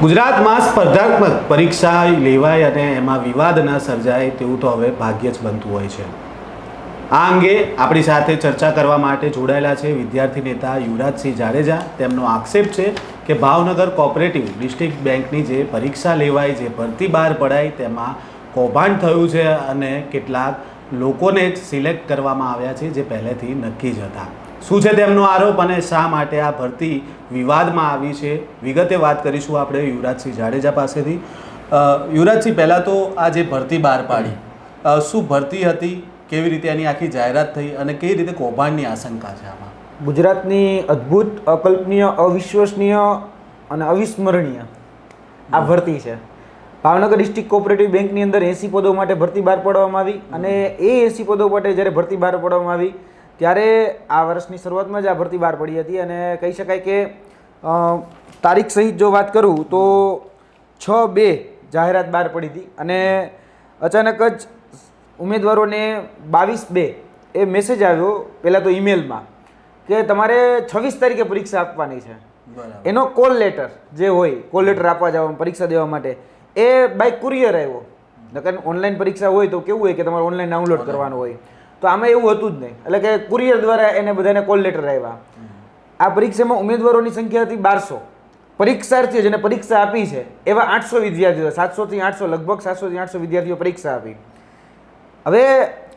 ગુજરાતમાં સ્પર્ધાત્મક પરીક્ષા લેવાય અને એમાં વિવાદ ન સર્જાય તેવું તો હવે ભાગ્ય જ બનતું હોય છે. આ અંગે આપણી સાથે ચર્ચા કરવા માટે જોડાયેલા છે વિદ્યાર્થી નેતા યુવરાજસિંહ જાડેજા. તેમનો આક્ષેપ છે કે ભાવનગર કોઓપરેટિવ ડિસ્ટ્રિક્ટ બેંકની જે પરીક્ષા લેવાય, જે ભરતી બહાર પડાય, તેમાં કૌભાંડ થયું છે અને કેટલાક લોકોને જ સિલેક્ટ કરવામાં આવ્યા છે જે પહેલેથી નક્કી જ હતા. શું છે તેમનો આરોપ અને શા માટે આ ભરતી વિવાદમાં આવી છે? વિગતે વાત કરીશું આપણે યુવરાજસિંહ જાડેજા પાસેથી. યુવરાજસિંહ, પહેલાં તો આ જે ભરતી બહાર પાડી શું ભરતી હતી, કેવી રીતે એની આખી જાહેરાત થઈ અને કેવી રીતે કૌભાંડની આશંકા છે આમાં? ગુજરાતની અદ્ભુત, અકલ્પનીય, અવિશ્વસનીય અને અવિસ્મરણીય આ ભરતી છે. ભાવનગર ડિસ્ટ્રિક્ટ કોઓપરેટિવ બેંકની અંદર એસી પદો માટે ભરતી બહાર પાડવામાં આવી અને એ એસી પદો માટે જ્યારે ભરતી બહાર પાડવામાં આવી ત્યારે આ વર્ષની શરૂઆતમાં જ આ ભરતી બહાર પડી હતી અને કહી શકાય કે તારીખ સહિત જો વાત કરું તો છ બે જાહેરાત બહાર પડી હતી અને અચાનક જ ઉમેદવારોને બાવીસ બે એ મેસેજ આવ્યો પહેલાં તો ઈમેલમાં કે તમારે છવ્વીસ તારીખે પરીક્ષા આપવાની છે. એનો કોલ લેટર જે હોય કોલ લેટર આપવા જવા પરીક્ષા દેવા માટે એ બાય કુરિયર આવ્યો. નકર ઓનલાઈન પરીક્ષા હોય તો કેવું હોય કે તમારે ઓનલાઈન ડાઉનલોડ કરવાનું હોય. તો આમાં એવું હતું જ નહીં. એટલે કે કુરિયર દ્વારા એને બધાને કોલ લેટર આવ્યા આ પરીક્ષામાં ઉમેદવારોની સંખ્યા હતી બારસો. પરીક્ષાર્થીઓ જેને પરીક્ષા આપી છે એવા આઠસો વિદ્યાર્થીઓ સાતસોથી આઠસો લગભગ સાતસોથી આઠસો વિદ્યાર્થીઓ પરીક્ષા આપી. હવે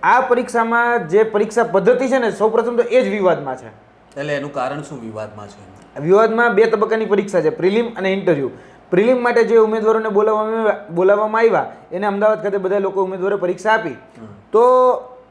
આ પરીક્ષામાં જે પરીક્ષા પદ્ધતિ છે ને સૌપ્રથમ તો એ જ વિવાદમાં છે. એટલે એનું કારણ શું વિવાદમાં છે? વિવાદમાં બે તબક્કાની પરીક્ષા છે પ્રિલિમ અને ઇન્ટરવ્યૂ. પ્રિલિમ માટે જે ઉમેદવારોને બોલાવવામાં બોલાવવામાં આવ્યા એને અમદાવાદ ખાતે બધા લોકો ઉમેદવારો પરીક્ષા આપી. તો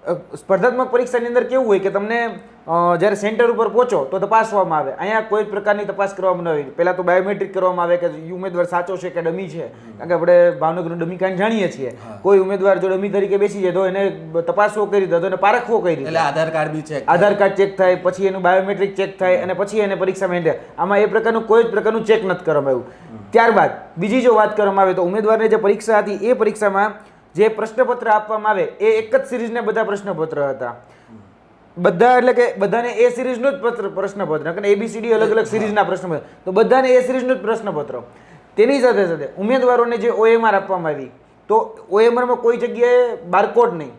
સ્પર્ધાત્મક પરીક્ષાની અંદર કેવું હોય કે તમને જ્યારે સેન્ટર ઉપર પહોંચો તો તપાસવામાં આવે. અહીંયા કોઈ પ્રકારની તપાસ કરવામાં ન આવે. પહેલાં તો બાયોમેટ્રિક કરવામાં આવે કે ઉમેદવાર સાચો છે કે ડમી છે. કારણ કે આપણે ભાવનગરનું ડમી કાંડ જાણીએ છીએ. કોઈ ઉમેદવાર જો ડમી તરીકે બેસી જાય તો એને તપાસવો કરી દીધો તો એને પારખવો કરી દીધો. એટલે આધાર કાર્ડ બી છે આધાર કાર્ડ ચેક થાય પછી એનું બાયોમેટ્રિક ચેક થાય અને પછી એને પરીક્ષામાં એન્ટર આમાં એ પ્રકારનું કોઈ જ પ્રકારનું ચેક નથી કરવામાં આવ્યું. ત્યારબાદ બીજી જો વાત કરવામાં આવે તો ઉમેદવારને જે પરીક્ષા હતી એ પરીક્ષામાં જે પ્રશ્નપત્ર આપવામાં આવે એ એક જ સિરીઝને બધા પ્રશ્નપત્ર હતા. બધા એટલે કે બધાને એ સિરીઝનું જ પત્ર પ્રશ્નપત્ર. કારણ એબીસીડી અલગ અલગ સિરીઝના પ્રશ્નપત્ર. તો બધાને એ સિરીઝનું જ પ્રશ્નપત્ર. તેની સાથે સાથે ઉમેદવારોને જે ઓએમઆર આપવામાં આવી તો ઓએમઆરમાં કોઈ જગ્યાએ બારકોડ નહીં.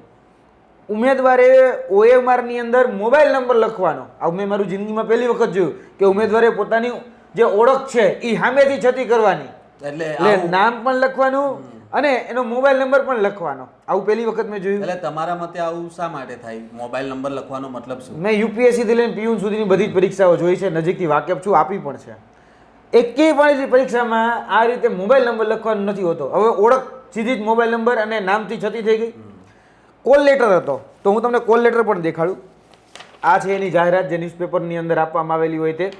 ઉમેદવારે ઓએમઆરની અંદર મોબાઈલ નંબર લખવાનો. આ મેં મારું જિંદગીમાં પહેલી વખત જોયું કે ઉમેદવારે પોતાની જે ઓળખ છે એ સામેથી છતી કરવાની. એટલે એટલે નામ પણ લખવાનું અને એનો મોબાઈલ નંબર પણ લખવાનો. આવું પહેલી વખત મેં જોયું. એટલે તમારા મતે આવું શા માટે થાય? મોબાઈલ નંબર લખવાનો મતલબ શું? મેં યુપીએસસી થી લઈને પીયુન સુધીની બધી જ પરીક્ષાઓ જોઈ છે નજીકથી વાકેફ છું આપી પણ છે. એકેય પણ પરીક્ષામાં આ રીતે મોબાઈલ નંબર લખવાનો નથી હોતો. હવે ઓળખ સીધી જ મોબાઈલ નંબર અને નામથી છતી થઈ ગઈ. કોલ લેટર હતો. તો હું તમને કોલ લેટર પણ દેખાડું. આ છે એની જાહેરાત જે ન્યૂઝપેપરની અંદર આપવામાં આવેલી હોય તે.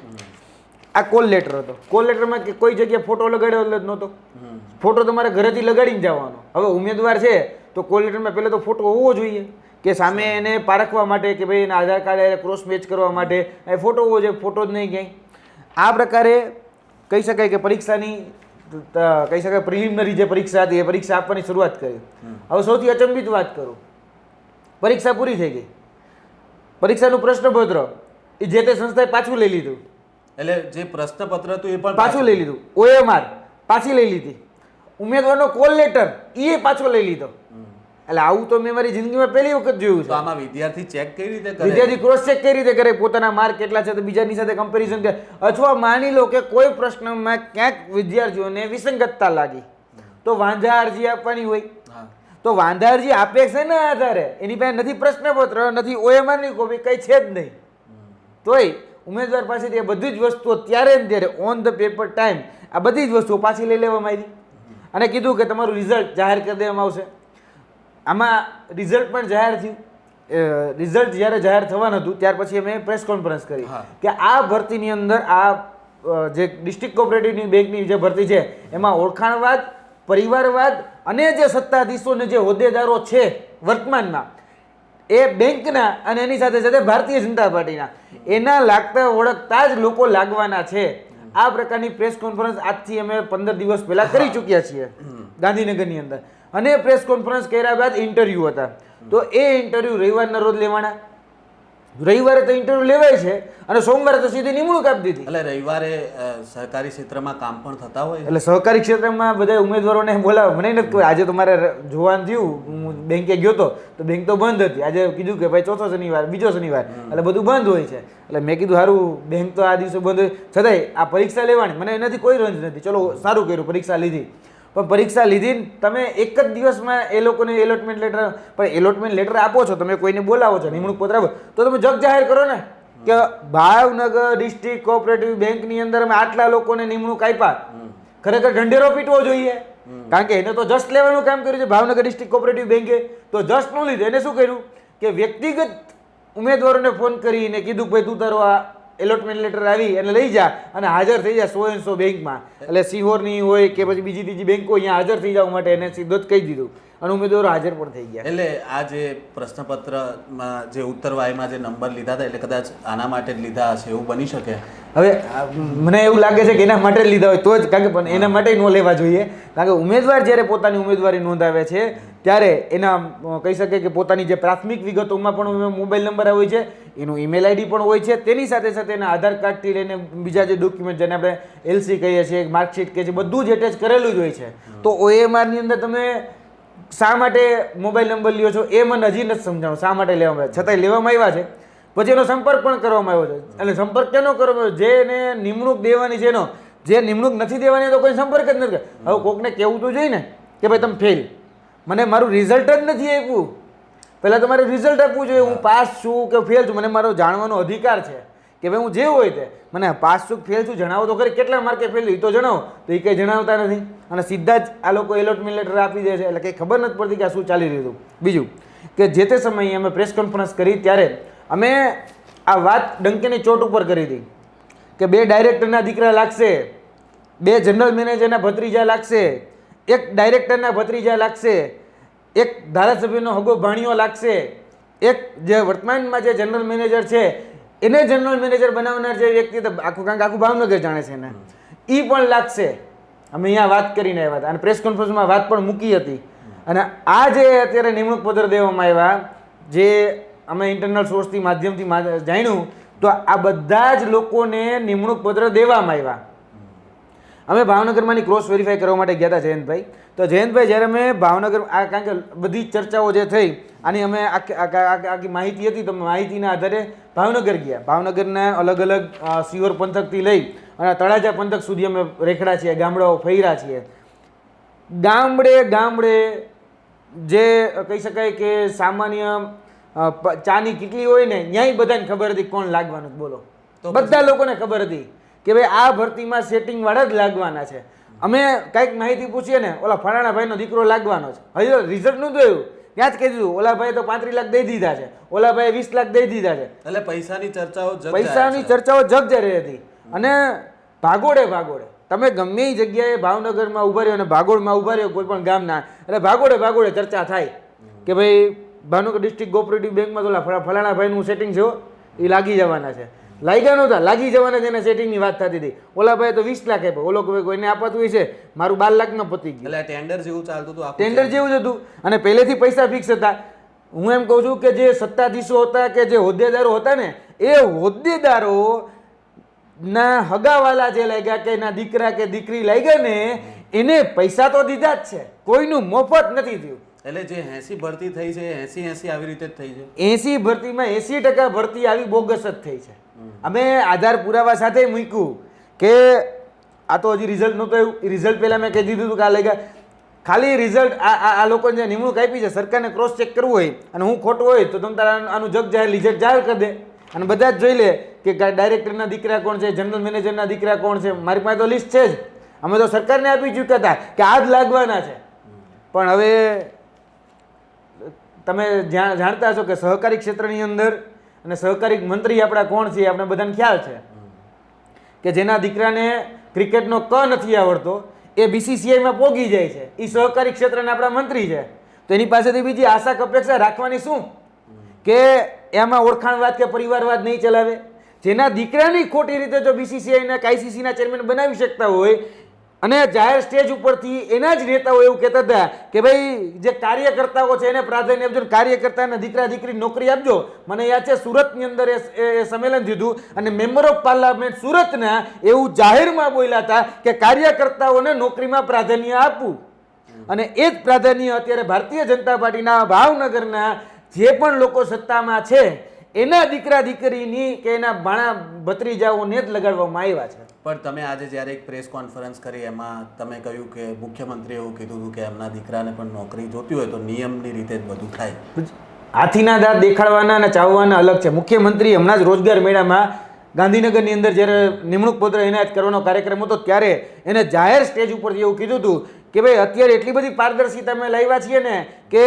આ કોલ લેટર હતો. કોલ લેટરમાં કે કોઈ જગ્યાએ ફોટો લગાડ્યો જ નહોતો. ફોટો તમારે ઘરેથી લગાડીને જવાનો. હવે ઉમેદવાર છે તો કોલ લેટરમાં પહેલાં તો ફોટો હોવો જોઈએ. કે સામે એને પારખવા માટે કે ભાઈ એના આધાર કાર્ડ ક્રોસ મેચ કરવા માટે એ ફોટો હોવો જોઈએ ફોટો જ નહીં ક્યાંય. આ પ્રકારે કહી શકાય કે પરીક્ષાની કહી શકાય પ્રિલિમિનરી જે પરીક્ષા હતી એ પરીક્ષા આપવાની શરૂઆત કરી. હવે સૌથી અચંબિત વાત કરું. પરીક્ષા પૂરી થઈ ગઈ. પરીક્ષાનું પ્રશ્નપત્ર એ જે તે સંસ્થાએ પાછું લઈ લીધું. એટલે જે પ્રશ્નપત્ર હતું એ પણ પાછું લઈ લીધું. ઓએમઆર પાછી લઈ લીધી. ઉમેદવારનો કોલ લેટર એ પાછો લઈ લીધો. એટલે આવું તો મેં મારી જિંદગીમાં પહેલી વખત જોયું છે. આમાં વિદ્યાર્થી ચેક કઈ રીતે કરે? વિદ્યાર્થી ક્રોસ ચેક કઈ રીતે કરે? પોતાના માર્ક કેટલા છે તો બીજાની સાથે કમ્પેરિઝન કરે. અથવા માની લો કે કોઈ પ્રશ્નમાં ક્યાંક વિદ્યાર્થીઓને વિસંગતતા લાગી. તો વાંધા અરજી આપવાની હોય. તો વાંધા અરજી આપે છે ને આધારે એની પાસે નથી પ્રશ્નપત્ર નથી ઓએમઆરની ની કોપી કઈ છે જ નહીં. તોય ઉમેદવાર પાસેથી એ બધી જ વસ્તુઓ ત્યારે ને ત્યારે ઓન ધ પેપર ટાઈમ આ બધી જ વસ્તુઓ પાછી લઈ લેવામાં આવી. અને કીધું કે તમારું રિઝલ્ટ જાહેર કરી દેવામાં આવશે. આમાં રિઝલ્ટ પણ જાહેર થયું. રિઝલ્ટ જ્યારે જાહેર થવાનું હતું ત્યાર પછી અમે પ્રેસ કોન્ફરન્સ કરી કે આ ભરતીની અંદર આ જે ડિસ્ટ્રિક્ટ કોઓપરેટિવની બેંકની જે ભરતી છે એમાં ઓળખાણવાદ પરિવારવાદ અને જે સત્તાધીશોને જે હોદ્દેદારો છે વર્તમાનમાં એ બેંકના અને એની સાથે સાથે ભારતીય જનતા પાર્ટીના. એના લાગતા ઓળખતા જ લોકો લાગવાના છે. આ પ્રકારની પ્રેસ કોન્ફરન્સ આજથી અમે પંદર દિવસ પહેલા કરી ચૂક્યા છીએ. ગાંધીનગરની અંદર. અને પ્રેસ કોન્ફરન્સ કર્યા બાદ ઇન્ટરવ્યૂ હતા. તો એ ઇન્ટરવ્યૂ રવિવારના રોજ લેવાના. રવિવારે તો ઇન્ટરવ્યુ લેવાય છે અને સોમવારે તો સીધી નિમણૂક આપી દીધી. એટલે રવિવારે સહકારી સરકારી ક્ષેત્રમાં કામ પણ થતા હોય? એટલે સહકારી ક્ષેત્રમાં બધા ઉમેદવારોને બોલાવે. મને નથી ખબર આજે તો મારે જોવાનું થયું. હું બેંકે ગયો તો તો બેંક તો બંધ હતી. આજે કીધું કે ભાઈ ચોથો શનિવાર બીજો શનિવાર. એટલે બધું બંધ હોય છે. એટલે મેં કીધું સારું બેંક તો આ દિવસે બંધ હોય. છતાંય આ પરીક્ષા લેવાની. મને એનાથી કોઈ રંજ નથી. ચલો સારું કર્યું પરીક્ષા લીધી. પણ પરીક્ષા લીધી તમે એક જ દિવસમાં એ લોકોને એલોટમેન્ટ લેટર પણ એલોટમેન્ટ લેટર આપો છો તમે કોઈને બોલાવો છો નિમણૂક પત્ર આપો તો તમે જગ જાહેર કરો ને કે ભાવનગર ડિસ્ટ્રિક્ટ કોઓપરેટિવ બેંકની અંદર અમે આટલા લોકોને નિમણૂક આપ્યા. ખરેખર ઢંઢેરો પીટવો જોઈએ. કારણ કે એને તો જસ્ટ લેવાનું કામ કર્યું છે ભાવનગર ડિસ્ટ્રિક્ટ કોઓપરેટિવ બેંકે તો જસ્ટનું લીધું એને શું કર્યું? કે વ્યક્તિગત ઉમેદવારોને ફોન કરીને કીધું કે ભાઈ તું તારો આ એલોટમેન્ટ લેટર આવી અને લઈ જા અને હાજર થઈ જા સો એન સો બેંકમાં. એટલે સિહોરની હોય કે પછી બીજી ત્રીજી બેંકો અહીંયા હાજર થઈ જવા માટે એને સીધો જ કહી દીધું. અને ઉમેદવારો હાજર પણ થઈ ગયા. એટલે આ જે પ્રશ્નપત્રમાં જે ઉત્તરવાયમાં જે નંબર લીધા હતા એટલે કદાચ આના માટે જ લીધા હશે એવું બની શકે? હવે મને એવું લાગે છે કે એના માટે જ લીધા હોય તો જ કારણ કે પણ એના માટે ન લેવા જોઈએ. કારણ કે ઉમેદવાર જ્યારે પોતાની ઉમેદવારી નોંધાવે છે ત્યારે એના કહી શકે કે પોતાની જે પ્રાથમિક વિગતોમાં પણ મોબાઈલ નંબર આવે છે એનું ઈમેલ આઈડી પણ હોય છે. તેની સાથે સાથે એના આધાર કાર્ડથી લઈને બીજા જે ડોક્યુમેન્ટ જેને આપણે એલસી કહીએ છીએ માર્કશીટ કહીએ છીએ બધું જ એટેચ કરેલું જ હોય છે. તો ઓએમઆરની અંદર તમે શા માટે મોબાઈલ નંબર લ્યો છો એ મને હજી નથી સમજાવું શા માટે લેવામાં આવ્યા? છતાંય લેવામાં આવ્યા છે. પછી એનો સંપર્ક પણ કરવામાં આવ્યો છે. એટલે સંપર્ક કેનો કરવામાં આવ્યો જેને નિમણૂક દેવાની છે એનો. જે નિમણૂક નથી દેવાની તો કોઈ સંપર્ક જ નથી. હવે કોકને કહેવું તો જોઈએ ને કે ભાઈ તમે ફેલ મને મારું રિઝલ્ટ જ નથી આપ્યું. પહેલાં તમારે રિઝલ્ટ આપવું જોઈએ. હું પાસ છું કે ફેલ છું? મને મારો જાણવાનો અધિકાર છે કે ભાઈ હું જે હોય તે. મને પાસ છું ફેલ છું જણાવો તો ખરી. કેટલા માર્કે ફેલ એ તો જણાવો. તો એ કંઈ જણાવતા નથી. અને સીધા જ આ લોકો એલોટમેન્ટ લેટર આપી દે છે. એટલે કંઈ ખબર નથી પડતી કે આ શું ચાલી રહ્યું હતું. બીજું કે જે તે સમયે અમે પ્રેસ કોન્ફરન્સ કરી ત્યારે અમે આ વાત ડંકેની ચોટ ઉપર કરી હતી કે બે ડાયરેક્ટરના દીકરા લાગશે બે જનરલ મેનેજરના ભત્રીજા લાગશે એક ડાયરેક્ટરના ભત્રીજા લાગશે એક ધારાસભ્યનો હગો ભાણિયો લાગશે. એક જે વર્તમાનમાં જે જનરલ મેનેજર છે, એને જનરલ મેનેજર બનાવનાર જે વ્યક્તિ તો આખું કારણ કે આખું ભાવનગર જાણે છે એને. એ પણ લાગશે. અમે અહીંયા વાત કરીને આવ્યા હતા અને પ્રેસ કોન્ફરન્સમાં વાત પણ મૂકી હતી. અને આ જે અત્યારે નિમણૂક પત્ર દેવામાં આવ્યા, જે અમે ઇન્ટરનલ સોર્સથી માધ્યમથી જાણ્યું, તો આ બધા જ લોકોને નિમણૂક પત્ર દેવામાં આવ્યા. અમે ભાવનગરમાંની ક્રોસ વેરીફાઈ કરવા માટે ગયા હતા જયંતભાઈ. તો જયંતભાઈ જ્યારે અમે ભાવનગર આ કારણ કે બધી ચર્ચાઓ જે થઈ આની અમે આખી માહિતી હતી તો માહિતીના આધારે ભાવનગર ગયા. ભાવનગરના અલગ અલગ સિયોર પંથકથી લઈ અને તળાજા પંથક સુધી અમે રેખડા છીએ ગામડાઓ ફર્યા છીએ. ગામડે ગામડે જે કહી શકાય કે સામાન્ય ચાની કેટલી હોય ને ન્યાય બધાને ખબર હતી કોણ લાગવાનું બોલો. તો બધા લોકોને ખબર હતી કે ભાઈ આ ભરતીમાં સેટિંગવાળા જ લાગવાના છે. અમે કાંઈક માહિતી પૂછીએ ને ઓલા ફલાણા ભાઈનો દીકરો લાગવાનો છે. હજી રિઝલ્ટ નહોતું આવ્યું ત્યાં જ કહી દીધું ઓલા ભાઈ તો પાંત્રીસ લાખ દઈ દીધા છે. ઓલા ભાઈ વીસ લાખ દઈ દીધા છે. એટલે પૈસાની ચર્ચાઓ પૈસાની ચર્ચાઓ જગજારી હતી. અને ભાગોડે ભાગોડે. તમે ગમે એ જગ્યાએ ભાવનગરમાં ઊભા રહ્યો અને ભાગોળમાં ઊભા રહ્યો કોઈ પણ ગામના એટલે ભાગોડે ભાગોડે ચર્ચા થાય. કે ભાઈ ભાવનગર ડિસ્ટ્રિક્ટ કોઓપરેટિવ બેંકમાં તો ફલાણા ભાઈનું સેટિંગ છે એ લાગી જવાના છે. લાગ્યા નહોતા લાગી જવાના જેને સેટિંગની વાત થતી હતી. ઓલા ભાઈ તો વીસ લાખ આપ્યો ઓલો ભાઈ કોઈને આપાતું હોય છે મારું બાર લાખમાં પતી ગયું. એટલે ટેન્ડર જેવું ચાલતું હતું ટેન્ડર જેવું જ હતું. અને પહેલેથી પૈસા ફિક્સ હતા. હું એમ કહું છું કે જે સત્તાધીશો હતા કે જે હોદ્દેદારો હતા ને એ હોદ્દેદારો ના હગાવાલા જે લાગ્યા કે એના દીકરા કે દીકરી લાગ્યા ને એને પૈસા તો દીધા જ છે. કોઈનું મફત નથી થયું. એટલે જે એસી ભરતી થઈ છે એસી એસી આવી રીતે જ થઈ છે. એસી ભરતીમાં એસી ટકા ભરતી આવી બોગસ જ થઈ છે. અમે આધાર પુરાવા સાથે મૂક્યું કે આ તો હજી રિઝલ્ટ નહોતું આવ્યું. એ રિઝલ્ટ પહેલાં મેં કહી દીધું હતું કે આ લઈ ખાલી રિઝલ્ટ આ આ લોકોને જે નિમણૂક આપી છે સરકારને ક્રોસ ચેક કરવું હોય અને હું ખોટું હોય તો તમે તારા આનું જગ જાહેર રિઝલ્ટ જાહેર કરી દે. અને બધા જ જોઈ લે કે ડાયરેક્ટરના દીકરા કોણ છે જનરલ મેનેજરના દીકરા કોણ છે મારી પાસે તો લિસ્ટ છે જ. અમે તો સરકારને આપી ચૂક્યા હતા કે આ જ લાગવાના છે. પણ હવે તમે જાણ જાણતા છો કે સહકારી ક્ષેત્રની અંદર અને સહકારી મંત્રી આપણા કોણ છે આપણે બધાને ખ્યાલ છે. કે જેના દીકરાને ક્રિકેટનો ક નથી આવડતો, એ બીસીસીઆઈમાં પોગી જાય છે. એ સહકારી ક્ષેત્રના આપણા મંત્રી છે. તો એની પાસેથી બીજી આશા અપેક્ષા રાખવાની શું? કે એમાં ઓળખાણવાદ કે પરિવારવાદ નહીં ચલાવે. જેના દીકરાની ખોટી રીતે જો બીસીસીઆઈના આઈસીસીના ચેરમેન બનાવી શકતા હોય અને જાહેર સ્ટેજ ઉપરથી એના જ નેતાઓ એવું કહેતા હતા કે ભાઈ, જે કાર્યકર્તાઓ છે એને પ્રાધાન્ય આપજો કાર્યકર્તાને દીકરા દીકરી નોકરી આપજો. મને યાદ છે, સુરતની અંદર એ સંમેલન થયું અને મેમ્બર ઓફ પાર્લામેન્ટ સુરતના એવું જાહેરમાં બોલ્યા હતા કે કાર્યકર્તાઓને નોકરીમાં પ્રાધાન્ય આપવું. અને એ જ પ્રાધાન્ય અત્યારે ભારતીય જનતા પાર્ટીના ભાવનગરના જે પણ લોકો સત્તામાં છે, એના દીકરા દીકરીની કે એના ભાણા ભત્રીજાઓને જ લગાડવામાં આવ્યા છે. પણ તમે આજે જ્યારે એક પ્રેસ કોન્ફરન્સ કરી, એમાં તમે કહ્યું કે મુખ્યમંત્રીએ એવું કીધું હતું કે એમના દીકરાને પણ નોકરી જોતી હોય તો નિયમની રીતે જ બધું થાય. હાથીના દાંત દેખાડવાના અને ચાવવાના અલગ છે. મુખ્યમંત્રી હમણાં જ રોજગાર મેળામાં ગાંધીનગરની અંદર જ્યારે નિમણૂક પત્ર એનાયત કરવાનો કાર્યક્રમ હતો, ત્યારે એને જાહેર સ્ટેજ ઉપરથી એવું કીધું હતું કે ભાઈ, અત્યારે એટલી બધી પારદર્શિતા અમે લાવ્યા છીએ ને કે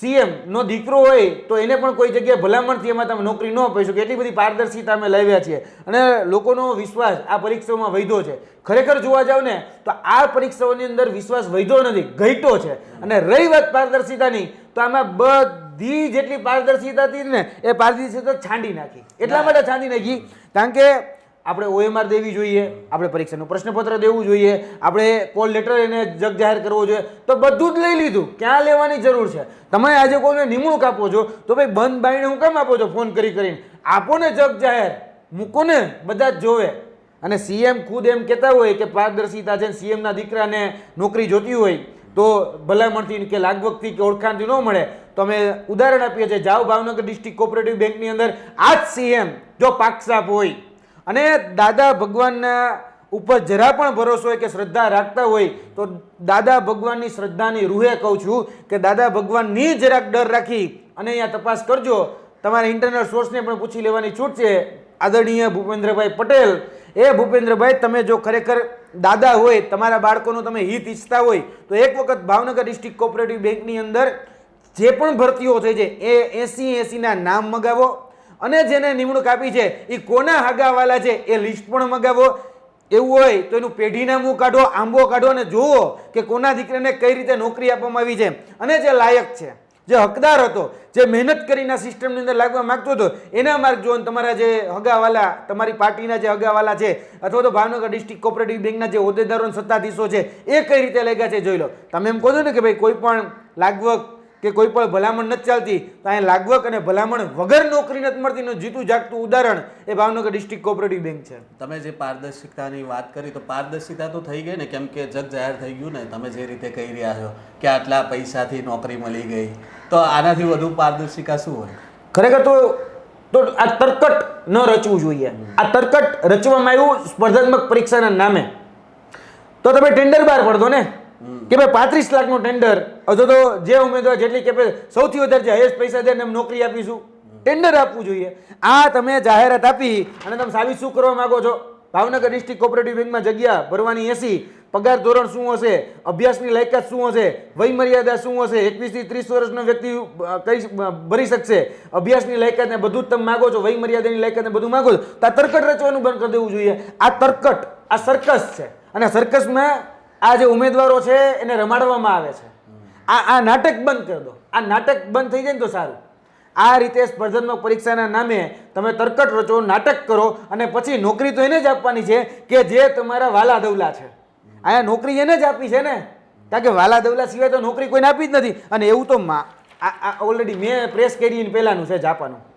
સીએમ નો દીકરો હોય તો એને પણ કોઈ જગ્યાએ ભલામણથી એમાં તમે નોકરી ન આપી શકો. એટલી બધી પારદર્શિતા અમે લાવ્યા છીએ. અને લોકોનો વિશ્વાસ આ પરીક્ષાઓમાં વધ્યો છે. ખરેખર જોવા જાવ ને તો આ પરીક્ષાઓની અંદર વિશ્વાસ વધ્યો નથી ઘટ્યો છે. અને રહી વાત પારદર્શિતાની તો આમાં બધી જેટલી પારદર્શિતા હતી ને એ પારદર્શિતા છાંડી નાખી. એટલા માટે છાંડી નાખી કારણ કે આપણે ઓએમઆર દેવી જોઈએ, આપણે પરીક્ષાનું પ્રશ્નપત્ર દેવું જોઈએ, આપણે કોલ લેટર એને જગ જાહેર કરવો જોઈએ, તો બધું જ લઈ લીધું. ક્યાં લેવાની જરૂર છે? તમે આજે કોઈને નિમણૂક આપો છો, તો ભાઈ બંધ બાઈને હું કેમ આપો છો ફોન કરી કરીને? આપો ને જગ જાહેર મૂકો ને બધા જ જોવે. અને સીએમ ખુદ એમ કહેતા હોય કે પારદર્શિતા છે સીએમના દીકરાને નોકરી જોતી હોય, તો ભલામણથી કે લાગવગથી કે ઓળખાણથી ન મળે, તો અમે ઉદાહરણ આપીએ છીએ. જાઓ ભાવનગર ડિસ્ટ્રિક્ટ કોઓપરેટિવ બેંકની અંદર, આ જ સીએમ જો પાકસાપ હોય. અને દાદા ભગવાનના ઉપર જરા પણ ભરોસો હોય કે શ્રદ્ધા રાખતા હોય, તો દાદા ભગવાનની શ્રદ્ધાની રૂહે કહું છું કે દાદા ભગવાનની જરાક ડર રાખી અને અહીંયા તપાસ કરજો. તમારા ઇન્ટરનલ સોર્સને પણ પૂછી લેવાની છૂટ છે. આદરણીય ભૂપેન્દ્રભાઈ પટેલ, એ ભૂપેન્દ્રભાઈ, તમે જો ખરેખર દાદા હોય, તમારા બાળકોનું તમે હિત ઈચ્છતા હોય, તો એક વખત ભાવનગર ડિસ્ટ્રિક્ટ કોઓપરેટિવ બેંકની અંદર જે પણ ભરતીઓ થઈ છે, એ એસી એસીના નામ મગાવો. અને જેને નિમણૂક આપી છે એ કોના હગાવાલા છે, એ લિસ્ટ પણ મગાવો. એવું હોય તો એનું પેઢીનામું કાઢો, આંબો કાઢો અને જુઓ કે કોના દીકરાને કઈ રીતે નોકરી આપવામાં આવી છે. અને જે લાયક છે, જે હકદાર હતો, જે મહેનત કરીને સિસ્ટમની અંદર લાગવા માગતો હતો, એના માર્ગ જો તમારા જે હગાવાલા, તમારી પાર્ટીના જે હગાવાલા છે, અથવા તો ભાવનગર ડિસ્ટ્રિક્ટ કોઓપરેટિવ બેંકના જે હોદ્દેદારો સત્તાધીશો છે, એ કઈ રીતે લાગ્યા છે, જોઈ લો. તમે એમ કહો છો ને કે ભાઈ કોઈ પણ લાગવક કે કોઈ પણ ભલામણ નથી ચાલતી તો અહીંયા લાગવક અને ભલામણ વગર નોકરી નથી મળતી નું જીતું જાગતું ઉદાહરણ એ ભાવનગર ડિસ્ટ્રિક્ટ કોઓપરેટિવ બેંક છે. તમે જે પારદર્શિકતાની વાત કરી તો પારદર્શિતા તો થઈ ગઈ ને કેમ કે જગ જાહેર થઈ ગયું ને તમે જે રીતે કહી રહ્યા છો કે આટલા પૈસાથી નોકરી મળી ગઈ તો આનાથી વધુ પારદર્શિકા શું હોય? ખરેખર તો તો આ તરકટ ન રચવું જોઈએ. આ તરકટ રચવામાં આવ્યું સ્પર્ધાત્મક પરીક્ષાના નામે. તો તમે ટેન્ડર બહાર પડતો ને? કે ભાઈ પાંત્રીસ લાખનું ટેન્ડર અથવા તો જે ઉમેદવાર જેટલી કે સૌથી વધારે જે હાઈએસ્ટ પૈસા દે એમ નોકરી આપીશું. ટેન્ડર આપવું જોઈએ. આ તમે જાહેરાત આપી અને તમે સાબિત શું કરવા માંગો છો? ભાવનગર ડિસ્ટ્રિક્ટ કોઓપરેટિવ બેંકમાં જગ્યા ભરવાની એસી. પગાર ધોરણ શું હશે? અભ્યાસની લાયકાત શું હશે? વય મર્યાદા શું હશે? એકવીસથી ત્રીસ વર્ષનો વ્યક્તિ કઈ ભરી શકશે? અભ્યાસની લાયકાત ને બધું જ તમે માગો છો વય મર્યાદાની લાયકાત ને બધું માગો છો. તો આ તરકટ રચવાનું બંધ કરી દેવું જોઈએ. આ તરકટ આ સર્કસ છે. અને સર્કસમાં આ જે ઉમેદવારો છે, એને રમાડવામાં આવે છે. આ આ નાટક બંધ કરી દો. આ નાટક બંધ થઈ જાય ને તો સારું. આ રીતે સ્પર્ધાત્મક પરીક્ષાના નામે તમે તરકટ રચો, નાટક કરો અને પછી નોકરી તો એને જ આપવાની છે કે જે તમારા વાલા દવલા છે. અહીંયા નોકરી એને જ આપી છે ને? કારણ કે વાલા દવલા સિવાય તો નોકરી કોઈને આપી જ નથી. અને એવું તો ઓલરેડી મેં પ્રેસ કરી પહેલાંનું છે, જાપાનું.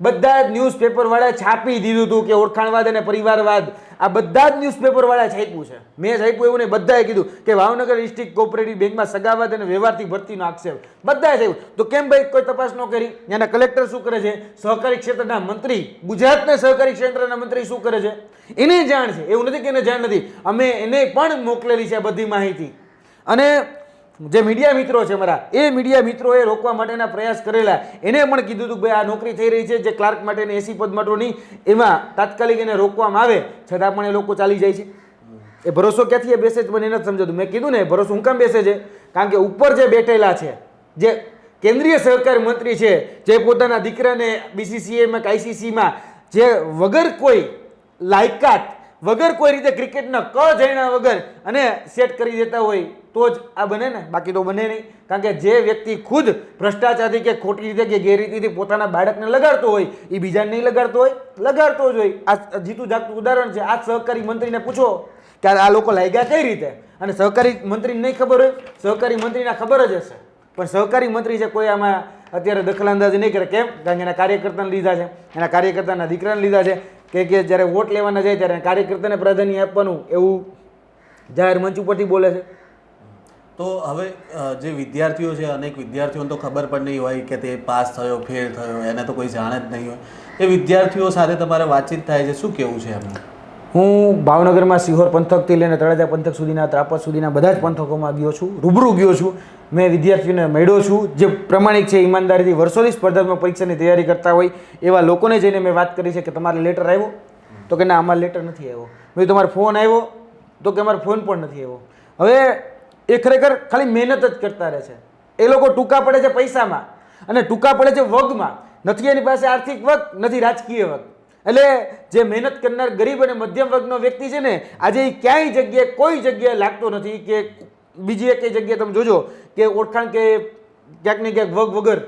બધા જ ન્યૂઝપેપર વાળાએ છાપી દીધું હતું કે ઓળખાણવાદ અને પરિવારવાદ. આ બધા જ ન્યૂઝપેપર વાળાએ છાપ્યું છે. મેં છાપ્યું એવું નહીં, બધાએ કીધું કે ભાવનગર ડિસ્ટ્રિક્ટ કોઓપરેટિવ બેંકમાં સગાવાદ અને વ્યવહારથી ભરતીનો આક્ષેપ. બધાએ થયું તો કેમ ભાઈ કોઈ તપાસ ન કરી? ત્યાંના કલેક્ટર શું કરે છે? સહકારી ક્ષેત્રના મંત્રી, ગુજરાતના સહકારી ક્ષેત્રના મંત્રી શું કરે છે? એને જાણ છે. એવું નથી કે એને જાણ નથી. અમે એને પણ મોકલેલી છે બધી માહિતી. અને જે મીડિયા મિત્રો છે મારા, એ મીડિયા મિત્રોએ રોકવા માટેના પ્રયાસ કરેલા. એને પણ કીધું હતું ભાઈ આ નોકરી થઈ રહી છે, જે ક્લાર્ક માટેની એસી પદ માટેની એમાં તાત્કાલિક એને રોકવામાં આવે, છતાં પણ એ લોકો ચાલી જાય છે. એ ભરોસો ક્યાંથી એ બેસે છે મને નથી સમજાતું. મેં કીધું ને, ભરોસો હું કામ બેસે છે? કારણ કે ઉપર જે બેઠેલા છે, જે કેન્દ્રીય સહકાર મંત્રી છે, જે પોતાના દીકરાને બીસીસીએમાં કે આઈસીસીમાં જે વગર કોઈ લાયકાત, વગર કોઈ રીતે ક્રિકેટના ક જાણ્યા વગર અને સેટ કરી દેતા હોય તો જ આ બને ને, બાકી તો બને નહીં. કારણ કે જે વ્યક્તિ ખુદ ભ્રષ્ટાચારથી કે ખોટી રીતે કે ગેરરીતિથી પોતાના બાળકને લગાડતો હોય, એ બીજાને નહીં લગાડતો હોય, લગાડતો જ હોય. આ જીતું જાગતું ઉદાહરણ છે. આ સહકારી મંત્રીને પૂછો કે આ લોકો લાગ્યા કઈ રીતે? અને સહકારી મંત્રીને નહીં ખબર હોય? સહકારી મંત્રીને ખબર જ હશે. પણ સહકારી મંત્રી છે કોઈ આમાં અત્યારે દખલઅંદાજી નહીં કરે. કેમ? કારણ કે એના કાર્યકર્તાને લીધા છે. એના કાર્યકર્તાના દીકરાને લીધા છે. કે કે જ્યારે વોટ લેવાના જાય ત્યારે કાર્યકર્તાને પ્રાધાન્ય આપવાનું એવું જાહેર મંચ ઉપરથી બોલે છે. તો હવે જે વિદ્યાર્થીઓ છે, અનેક વિદ્યાર્થીઓને તો ખબર પણ નહીં હોય કે તે પાસ થયો, ફેલ થયો, એને તો કોઈ જાણે જ નહીં હોય. એ વિદ્યાર્થીઓ સાથે તમારે વાતચીત થાય છે, શું કેવું છે એમનું? હું ભાવનગરમાં સિહોર પંથકથી લઈને તળાજા પંથક સુધીના ત્રાપર સુધીના બધા જ પંથકોમાં ગયો છું, રૂબરૂ ગયો છું. મેં વિદ્યાર્થીઓને મળ્યો છું, જે પ્રમાણિક છે, ઈમાનદારીથી વર્ષોથી સ્પર્ધાત્મક પરીક્ષાની તૈયારી કરતા હોય, એવા લોકોને જઈને મેં વાત કરી છે કે તમારે લેટર આવ્યો? તો કે ના, અમારે લેટર નથી આવ્યો. મેં તમારો ફોન આવ્યો? તો કે, અમારો ફોન પણ નથી આવ્યો. હવે એ ખરેખર ખાલી મહેનત જ કરતા રહે છે. એ લોકો ટૂંકા પડે છે પૈસામાં અને ટૂંકા પડે છે વગમાં. નથી એની પાસે આર્થિક વગ, નથી રાજકીય વગ. એટલે જે મહેનત કરનાર ગરીબ અને મધ્યમ વર્ગનો વ્યક્તિ છે ને, આજે એ ક્યાંય જગ્યાએ, કોઈ જગ્યાએ લાગતો નથી કે બીજી એક જગ્યાએ તમે જોજો કે ઓળખાણ કે ક્યાંક ને ક્યાંક વગ વગર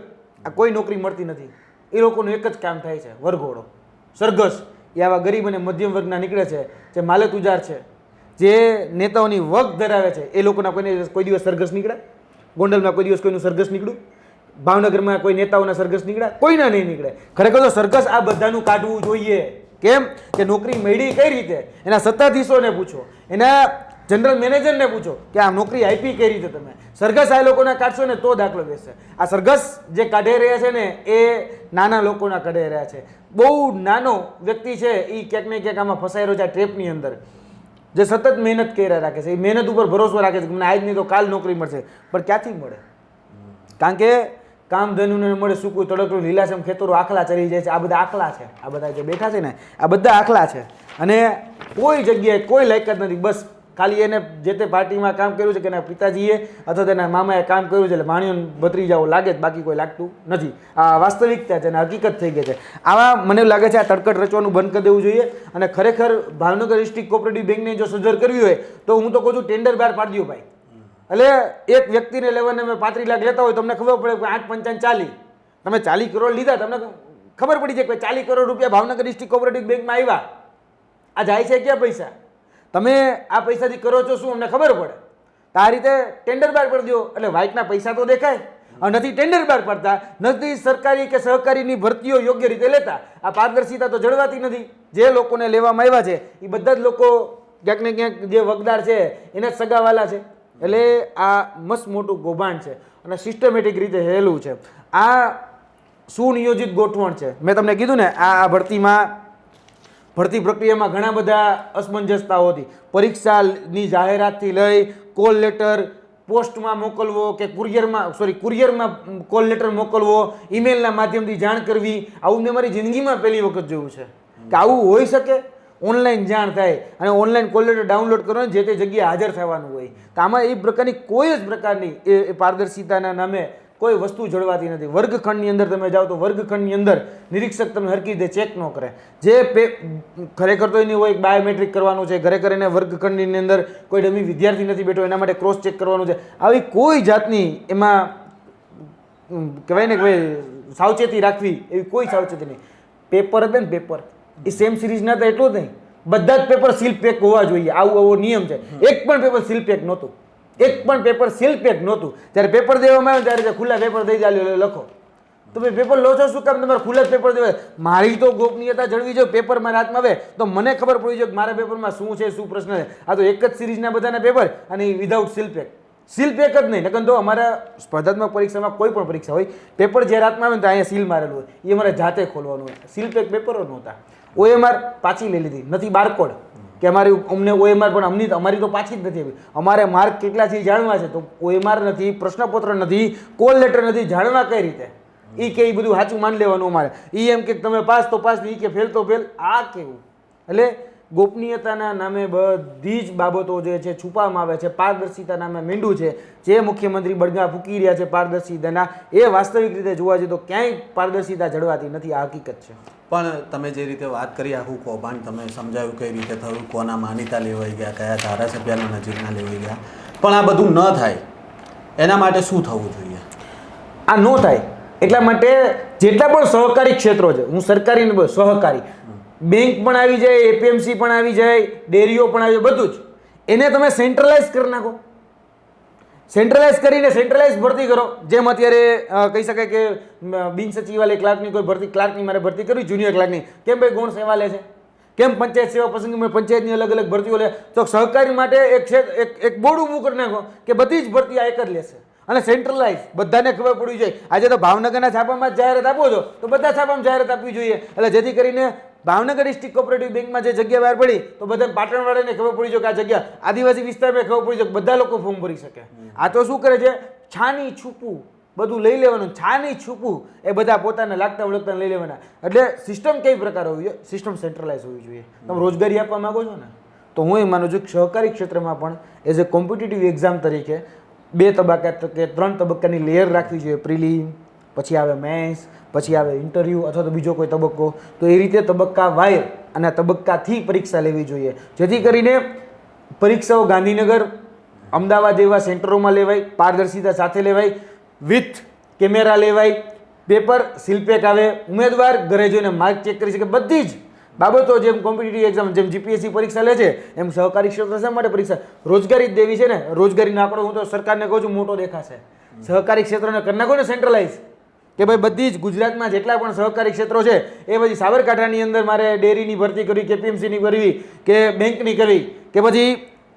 આ કોઈ નોકરી મળતી નથી. એ લોકોનું એક જ કામ થાય છે, વરઘોડો. સરઘસ. એ આવા ગરીબ અને મધ્યમ વર્ગના નીકળે છે, જે માલે તુજાર છે. જે નેતાઓની વગ ધરાવે છે, એ લોકોના કોઈને કોઈ દિવસ સરઘસ નીકળે? ગોંડલમાં કોઈ દિવસ કોઈનું સરઘસ નીકળ્યું? ભાવનગરમાં કોઈ નેતાઓના સરઘસ નીકળ્યા? કોઈના નહીં નીકળે. ખરેખર તો સરઘસ આ બધાનું કાઢવું જોઈએ. કેમ? કે નોકરી મળી કઈ રીતે? એના સત્તાધીશોને પૂછો. એના જનરલ મેનેજરને પૂછો કે આ નોકરી આપી કઈ રીતે તમે? સરઘસ આ લોકોના કાઢશો ને તો દાખલો બેસશે આ સરઘસ જે કાઢી રહ્યા છે ને, એ નાના લોકોના કાઢી રહ્યા છે. બહુ નાનો વ્યક્તિ છે એ ક્યાંક ને ક્યાંક આમાં રહ્યો છે આ ટ્રેપની અંદર. જે સતત મહેનત કર્યા રાખે છે, એ મહેનત ઉપર ભરોસો રાખે છે કે મને આજ નહીં તો કાલ નોકરી મળશે. પણ ક્યાંથી મળે? કારણ કે કામ ધનુને મળે સૂકું તડકડું લીલાછમ ખેતરો આખલા ચરી જાય છે. આ બધા આખલા છે. આ બધા જે બેઠા છે ને, આ બધા આખલા છે. અને કોઈ જગ્યાએ કોઈ લાયકાત નથી. બસ ખાલી એને જે તે પાર્ટીમાં કામ કર્યું છે કે એના પિતાજીએ અથવા તેના મામાએ કામ કર્યું છે એટલે ભાણિયો ભત્રીજાઓ લાગે જ, બાકી કોઈ લાગતું નથી. આ વાસ્તવિકતા છે અને હકીકત થઈ ગઈ છે. આવા મને લાગે છે આ તડકટ રચવાનું બંધ કરી દેવું જોઈએ અને ખરેખર ભાવનગર ડિસ્ટ્રિક્ટ કોઓપરેટિવ બેંકને જો સજ્જર કરવી હોય તો હું તો કહું છું ટેન્ડર બહાર પાડી દો ભાઈ. એટલે એક વ્યક્તિને લેવાને અમે પાંત્રીસ લાખ લેતા હોય તમને ખબર પડે કે આઠ પંચાવન ચાલી તમે ચાલી કરોડ લીધા તમને ખબર પડી જાય કે ચાલીસ કરોડ રૂપિયા ભાવનગર ડિસ્ટ્રિક્ટ કોઓપરેટિવ બેંકમાં આવ્યા આ જાય છે ક્યાં પૈસા? તમે આ પૈસાથી કરો છો શું? અમને ખબર પડે. તો આ રીતે ટેન્ડર બહાર પડી દો. એટલે વ્હાઇટના પૈસા તો દેખાય. અને નથી ટેન્ડર બહાર પાડતા. નથી સરકારી કે સહકારીની ભરતીઓ યોગ્ય રીતે લેતા. આ પારદર્શિતા તો જળવાતી નથી. જે લોકોને લેવામાં આવ્યા છે, એ બધા જ લોકો ક્યાંક ને ક્યાંક જે વગદાર છે, એના જ સગાવાલા છે. એટલે આ મસ્ત મોટું કૌભાંડ છે અને સિસ્ટમેટિક રીતે હેલું છે. આ સુનિયોજિત ગોઠવણ છે. મેં તમને કીધું ને, આ આ ભરતીમાં ભરતી પ્રક્રિયામાં ઘણા બધા અસમંજસતાઓ હતી. પરીક્ષાની જાહેરાતથી લઈ કોલ લેટર પોસ્ટમાં મોકલવો કે કુરિયરમાં સોરી કુરિયરમાં કોલ લેટર મોકલવો, ઈમેલના માધ્યમથી જાણ કરવી, આવું મેં મારી જિંદગીમાં પહેલી વખત જોયું છે. કે આવું હોઈ શકે, ઓનલાઈન જાણ થાય અને ઓનલાઈન કોલ લેટર ડાઉનલોડ કરો જે તે જગ્યાએ હાજર થવાનું હોય. તો આમાં એ પ્રકારની કોઈ જ પ્રકારની એ પારદર્શિતાના નામે કોઈ વસ્તુ જળવાતી નથી. વર્ગખંડની અંદર તમે જાઓ તો વર્ગખંડની અંદર નિરીક્ષક તમને હરકી રીતે ચેક ન કરે. જે પે ખરેખર તો એની હોય બાયોમેટ્રિક કરવાનું છે ખરેખર એને વર્ગખંડની અંદર કોઈ ડમી વિદ્યાર્થી નથી બેઠો એના માટે ક્રોસ ચેક કરવાનું છે. આવી કોઈ જાતની એમાં કહેવાય ને કે ભાઈ સાવચેતી રાખવી એવી કોઈ સાવચેતી નહીં. પેપર હતા ને પેપર એ સેમ સિરીઝના તો એટલું જ નહીં. બધા જ પેપર સીલ પેક હોવા જોઈએ. આવું આવો નિયમ છે. એક પણ પેપર સીલ પેક નહોતું. એક પણ પેપર સીલ પેક નહોતું. જ્યારે પેપર દેવામાં આવે ત્યારે ખુલ્લા પેપર દઈ જાય લખો. તમે પેપર લો છો શું કામ? તમારે ખુલ્લા જ પેપર દેવાય. મારી તો ગોપનીયતા જળવી જો પેપર મારા હાથમાં આવે, તો મને ખબર પડી જાય કે મારા પેપરમાં શું છે, શું પ્રશ્ન છે. આ તો એક જ સિરીઝના બધાના પેપર અને without seal pack seal pack જ નહીં, નકર તો અમારા સ્પર્ધાત્મક પરીક્ષામાં કોઈ પણ પરીક્ષા હોય પેપર જ્યારે હાથમાં આવે ને તો અહીંયા સીલ મારેલું હોય. એ અમારે જાતે ખોલવાનું હોય. સીલ પેક પેપરો નહોતા. ઓએમઆર પાછી લઈ લીધી, નથી બારકોડ કે અમારી અમને ઓએમઆર પણ અમની અમારી તો પાછી જ નથી આવી. અમારે માર્ક કેટલા છે જાણવા છે. તો ઓએમઆર નથી, પ્રશ્નપત્ર નથી, કોલ લેટર નથી, જાણવા કઈ રીતે? એ કે એ બધું સાચું માની લેવાનું અમારે. એ એમ કે તમે પાસ તો પાસ એ કે ફેલ તો ફેલ, આ કેવું? એટલે ગોપનીયતાના નામે બધી જ બાબતો જે છે છુપાવવામાં આવે છે. પારદર્શિતા નામે મીંડું છે. જે મુખ્યમંત્રી બળગા ફૂકી રહ્યા છે પારદર્શિતાના. એ વાસ્તવિક રીતે જોવા જઈએ તો ક્યાંય પારદર્શિતા જળવાતી નથી. આ હકીકત છે. પણ તમે જે રીતે વાત કરી આખું કૌભાંડ તમે સમજાવ્યું કઈ રીતે થયું કોના માન્યતા લેવાઈ ગયા કયા ધારાસભ્યના નજીકના લેવાઈ ગયા. પણ આ બધું ન થાય એના માટે શું થવું જોઈએ? આ ન થાય એટલા માટે જેટલા પણ સહકારી ક્ષેત્રો છે હું સરકારી સહકારી. બેંક પણ આવી જાય એપીએમસી પણ આવી જાય, ડેરીઓ પણ આવી જાય, બધું જ. એને તમે સેન્ટ્રલાઇઝ કરી નાખો. સેન્ટ્રલાઇઝ કરીને સેન્ટ્રલાઇઝ ભરતી કરો. જેમ અત્યારે કહી શકાય કે બિન સચિવાલય ક્લાર્કની કોઈ ભરતી, ક્લાર્કની મારે ભરતી કરવી, જુનિયર ક્લાર્કની. કેમ ભાઈ ગુણ સેવા લે છે? કેમ પંચાયત સેવા પસંદગી પંચાયતની અલગ અલગ ભરતીઓ લે. તો સહકારી માટે એક છે, એક બોર્ડ ઊભું કરી નાખો કે બધી જ ભરતી આ એક જ લેશે. અને સેન્ટ્રલાઇઝ બધાને ખબર પડવી જોઈએ આજે તો ભાવનગરના છાપામાં જાહેરાત આપો છો. તો બધા છાપામાં જાહેરાત આપવી જોઈએ. એટલે જેથી કરીને ભાવનગર ડિસ્ટ્રિક્ટ કોઓપરેટિવ બેંકમાં જે જગ્યા બહાર પડી, તો બધા પાટણવાળાને ખબર પડી જોઈએ કે આ જગ્યા આદિવાસી વિસ્તારમાં ખબર પડી કે બધા લોકો ફોર્મ ભરી શકે. આ તો શું કરે છે? છાની છૂપું, બધું લઈ લેવાનું. છાની છૂપું એ બધા પોતાને લાગતા ઓળખતા લઈ લેવાના. એટલે સિસ્ટમ કઈ પ્રકાર હોવી જોઈએ? સિસ્ટમ સેન્ટ્રલાઇઝ હોવી જોઈએ. તમે રોજગારી આપવા માંગો છો ને? તો હું એ માનું છું કે સહકારી ક્ષેત્રમાં પણ એઝ એ કોમ્પિટિટિવ એક્ઝામ તરીકે બે તબક્કા કે ત્રણ તબક્કાની લેયર રાખવી જોઈએ. પ્રિલિમ, પછી આવે મેન્સ પછી આવે ઇન્ટરવ્યૂ અથવા તો બીજો કોઈ તબક્કો. તો એ રીતે તબક્કા વાયર અને તબક્કાથી પરીક્ષા લેવી જોઈએ. જેથી કરીને પરીક્ષાઓ ગાંધીનગર, અમદાવાદ જેવા સેન્ટરોમાં લેવાય, પારદર્શિતા સાથે લેવાય, વિથ કેમેરા લેવાય, પેપર, સિલપેક આવે, ઉમેદવાર ઘરે જોઈને માર્ક ચેક કરી શકે, બધી જ બાબતો જેમ કોમ્પિટિટિવ એક્ઝામ જેમ જીપીએસસી પરીક્ષા લે છે, એમ સહકારી ક્ષેત્ર શા માટે પરીક્ષા? રોજગારી જ દેવી છે ને, રોજગારીનો આંકડો હું તો સરકારને કહું છું, મોટો દેખાશે. સહકારી ક્ષેત્રને કરી નાખો ને સેન્ટ્રલાઇઝ કે ભાઈ બધી જ ગુજરાતમાં જેટલા પણ સહકારી ક્ષેત્રો છે એ પછી સાબરકાંઠાની અંદર મારે ડેરીની ભરતી કરવી કેપીએમસીની કરવી કે બેંકની કરવી કે પછી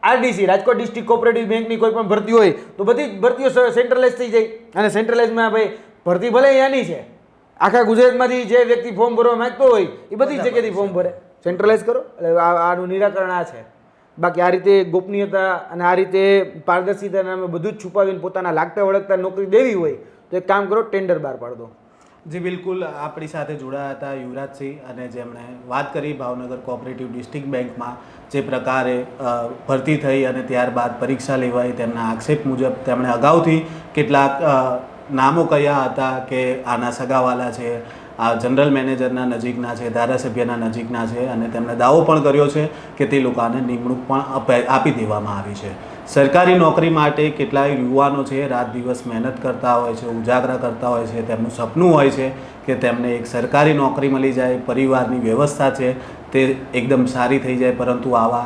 આરડીસી રાજકોટ ડિસ્ટ્રિક્ટ કોઓપરેટિવ બેંકની કોઈ પણ ભરતી હોય તો બધી જ ભરતીઓ સેન્ટ્રલાઇઝ થઈ જાય. અને સેન્ટ્રલાઇઝમાં ભાઈ ભરતી ભલે અહીંયાની છે આખા ગુજરાતમાંથી જે વ્યક્તિ ફોર્મ ભરવા માંગતો હોય એ બધી જ જગ્યાથી ફોર્મ ભરે સેન્ટ્રલાઇઝ કરો એટલે આ આનું નિરાકરણ આ છે. બાકી આ રીતે ગોપનીયતા અને આ રીતે પારદર્શિતા અમે બધું જ છુપાવીને પોતાના લાગતા વળગતા નોકરી દેવી હોય તો એક કામ કરો ટેન્ડર બહાર પાડ દો. જી, બિલકુલ. આપણી સાથે જોડાયા હતા યુવરાજસિંહ અને જેમણે વાત કરી ભાવનગર કોઓપરેટિવ ડિસ્ટ્રિક્ટ બેંકમાં, જે પ્રકારે ભરતી થઈ અને ત્યારબાદ પરીક્ષા લેવાઈ તેમના આક્ષેપ મુજબ તેમણે અગાઉથી કેટલાક નામો કયા હતા કે આના સગાવાલા છે આ જનરલ મેનેજરના નજીકના છે, ધારાસભ્યના નજીકના છે અને તેમણે દાવો પણ કર્યો છે કે તે લોકોને નિમણૂક પણ આપી દેવામાં આવી છે. સરકારી નોકરી માટે કેટલાય યુવાનો છે, રાત દિવસ મહેનત કરતા હોય છે, ઉજાગરા કરતા હોય છે, તેમનું સપનું હોય છે કે તેમને એક સરકારી નોકરી મળી જાય, પરિવારની વ્યવસ્થા છે, તે એકદમ સારી થઈ જાય, પરંતુ આવા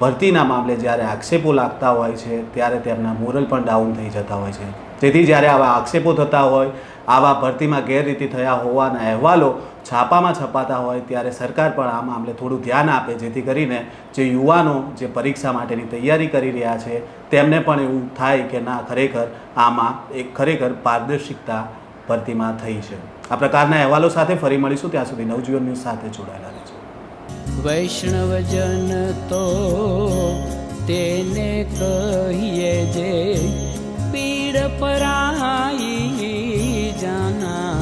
ભરતીના મામલે જ્યારે આક્ષેપો લાગતા હોય છે, ત્યારે તેમના મોરલ પણ ડાઉન થઈ જતા હોય છે. તેથી જ્યારે આવા આક્ષેપો થતા હોય આવા ભરતીમાં ગેરરીતિ થયા હોવાના અહેવાલો છાપામાં છપાતા હોય ત્યારે સરકાર પણ આ મામલે થોડું ધ્યાન આપે, જેથી કરીને જે યુવાનો જે પરીક્ષા માટેની તૈયારી કરી રહ્યા છે, તેમને પણ એવું થાય કે ના, ખરેખર આમાં એક ખરેખર પારદર્શિકતા ભરતીમાં થઈ છે. આ પ્રકારના અહેવાલો સાથે ફરી મળીશું. ત્યાં સુધી નવજીવન ન્યૂઝ સાથે જોડાયેલા રહેજો. વૈષ્ણવજન તો તેને કહીએ જે પીડ પરાઈ જાના